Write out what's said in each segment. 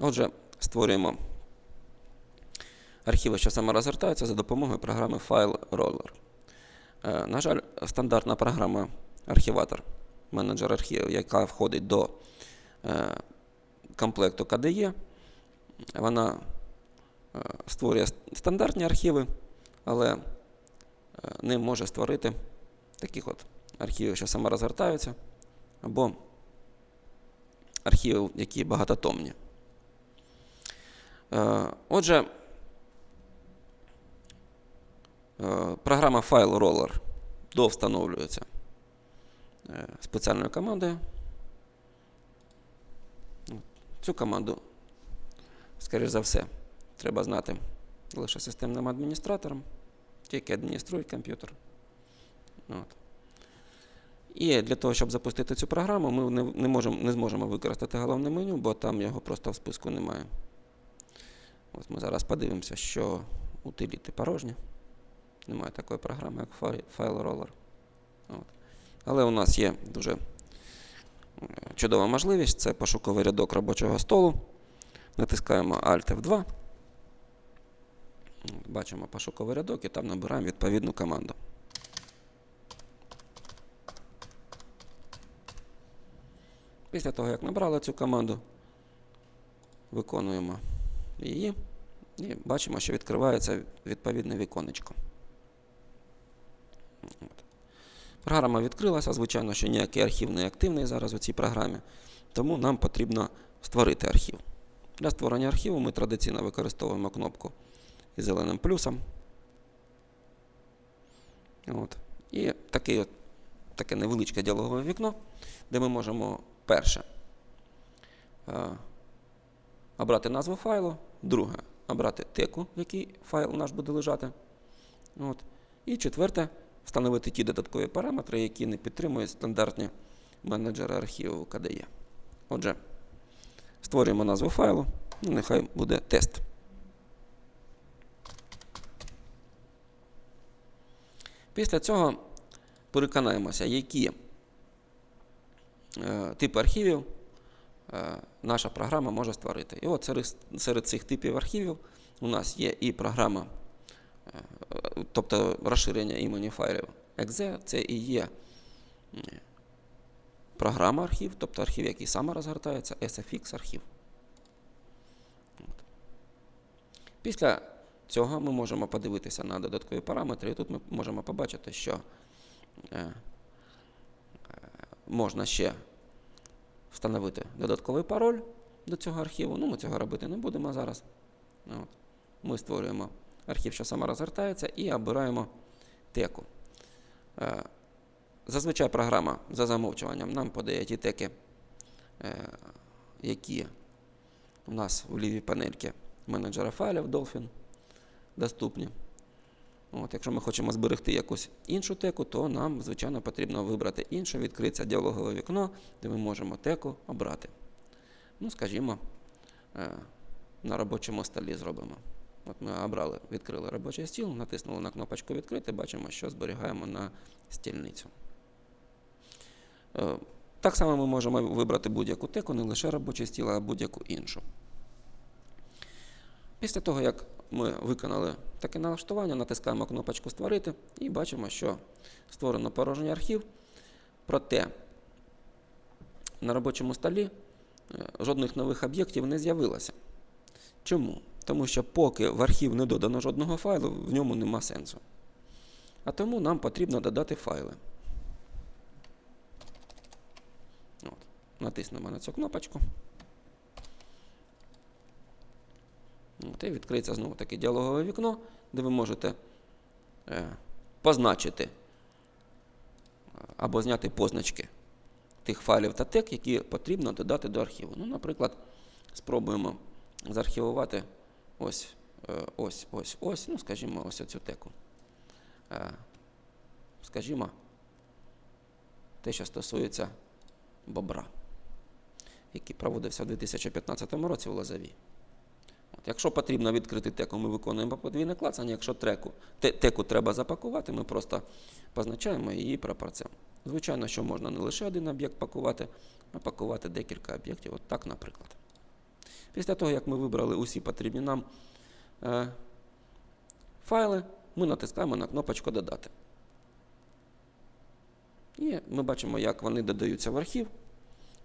Отже, створюємо архіви, що саме розгортаються за допомогою програми FileRoller. Е, На жаль, стандартна програма архіватор, менеджер архівів, яка входить до е, комплекту KDE, вона е, створює стандартні архіви, але не може створити таких от архівів, що саме розгортаються, або архівів, які багатотомні. Е, Отже, е, програма FileRoller довстановлюється е, спеціальною командою. Цю команду, скоріш за все, треба знати лише системним адміністратором, ті, які адмініструють комп'ютер. От. І для того, щоб запустити цю програму, ми не, не, не зможемо використати головне меню, бо там його просто в списку немає. От ми зараз подивимося, що утиліти порожні. Немає такої програми, як FileRoller. От. Але у нас є дуже е, чудова можливість це пошуковий рядок робочого столу. Натискаємо Alt F2. От, Бачимо пошуковий рядок і там набираємо відповідну команду. Після того, як набрали цю команду, виконуємо її і бачимо, що відкривається відповідне віконечко. От. Програма відкрилася, звичайно, що ніякий архів не активний зараз у цій програмі, тому нам потрібно створити архів. Для створення архіву ми традиційно використовуємо кнопку із зеленим плюсом. От. І от, таке невеличке діалогове вікно, де ми можемо перше е, обрати назву файлу, друге обрати теку, в якій файл наш буде лежати. От. І четверте встановити ті додаткові параметри, які не підтримують стандартні менеджери архіву KDE. Отже, створюємо назву файлу, ну, нехай буде тест. Після цього переконаємося, які е, типи архівів наша програма може створити. І от серед, серед цих типів архівів у нас є і програма, е, тобто розширення імені файлів .exe, це і є е, програма архів, тобто архів, який саме розгортається, SFX архів. Після цього ми можемо подивитися на додаткові параметри, і тут ми можемо побачити, що е, е, можна ще встановити додатковий пароль до цього архіву. Ну, ми цього робити не будемо зараз. От. Ми створюємо архів, що саме розгортається, і обираємо теку. Е, Зазвичай програма за замовчуванням нам подає ті теки, е, які у нас в лівій панельці менеджера файлів Dolphin доступні. От, якщо ми хочемо зберегти якусь іншу теку, то нам, звичайно, потрібно вибрати іншу, відкриться діалогове вікно, де ми можемо теку обрати. Ну, скажімо, е, на робочому столі зробимо. От ми обрали, відкрили робочий стіл, натиснули на кнопочку відкрити, бачимо, що зберігаємо на стільницю. Е, Так само ми можемо вибрати будь-яку теку, не лише робочий стіл, а будь-яку іншу. Після того, як ми виконали таке налаштування, натискаємо кнопочку Створити і бачимо, що створено порожній архів. Проте на робочому столі е, жодних нових об'єктів не з'явилося. Чому? Тому що поки в архів не додано жодного файлу, в ньому нема сенсу. А тому нам потрібно додати файли. От. Натиснемо на цю кнопочку. І відкриється знову таке діалогове вікно, де ви можете е, позначити або зняти позначки тих файлів та тек, які потрібно додати до архіву. Ну, наприклад, спробуємо заархівувати ось, е, ось, ось, ось, ну, скажімо, ось цю теку. Е, скажімо, те, що стосується бобра, який проводився в 2015 році в Лозовій. Якщо потрібно відкрити теку, ми виконуємо подвійне клацання. Якщо треку, те, теку треба запакувати, ми просто позначаємо її пропорцем. Звичайно, що можна не лише один об'єкт пакувати, а пакувати декілька об'єктів. От так, наприклад. Після того, як ми вибрали усі потрібні нам е, файли, ми натискаємо на кнопочку Додати. І ми бачимо, як вони додаються в архів.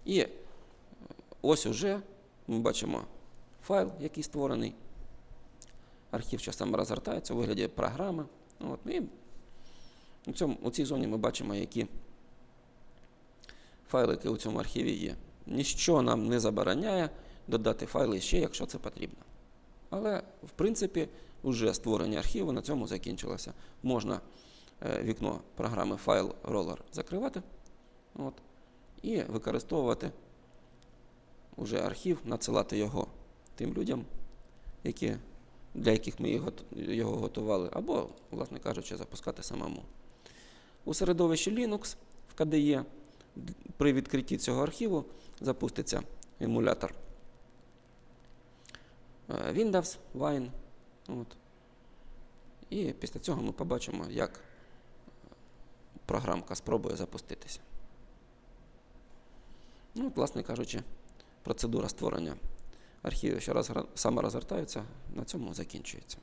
І ось уже ми бачимо файл, який створений. Архів часом розгортається у вигляді програми. От, і у, цьому, у цій зоні ми бачимо, які файлики у цьому архіві є. Ніщо нам не забороняє додати файли ще, якщо це потрібно. Але, в принципі, вже створення архіву на цьому закінчилося. Можна е, вікно програми File Roller закривати от, і використовувати уже архів, надсилати його тим людям, які, для яких ми його, готували, або, власне кажучи, запускати самому. У середовищі Linux в KDE при відкритті цього архіву запуститься емулятор е, Windows, Wine. От. І після цього ми побачимо, як програмка спробує запуститися. Ну, власне кажучи, процедура створення архівів, ще раз саме розгортаються, на цьому закінчується.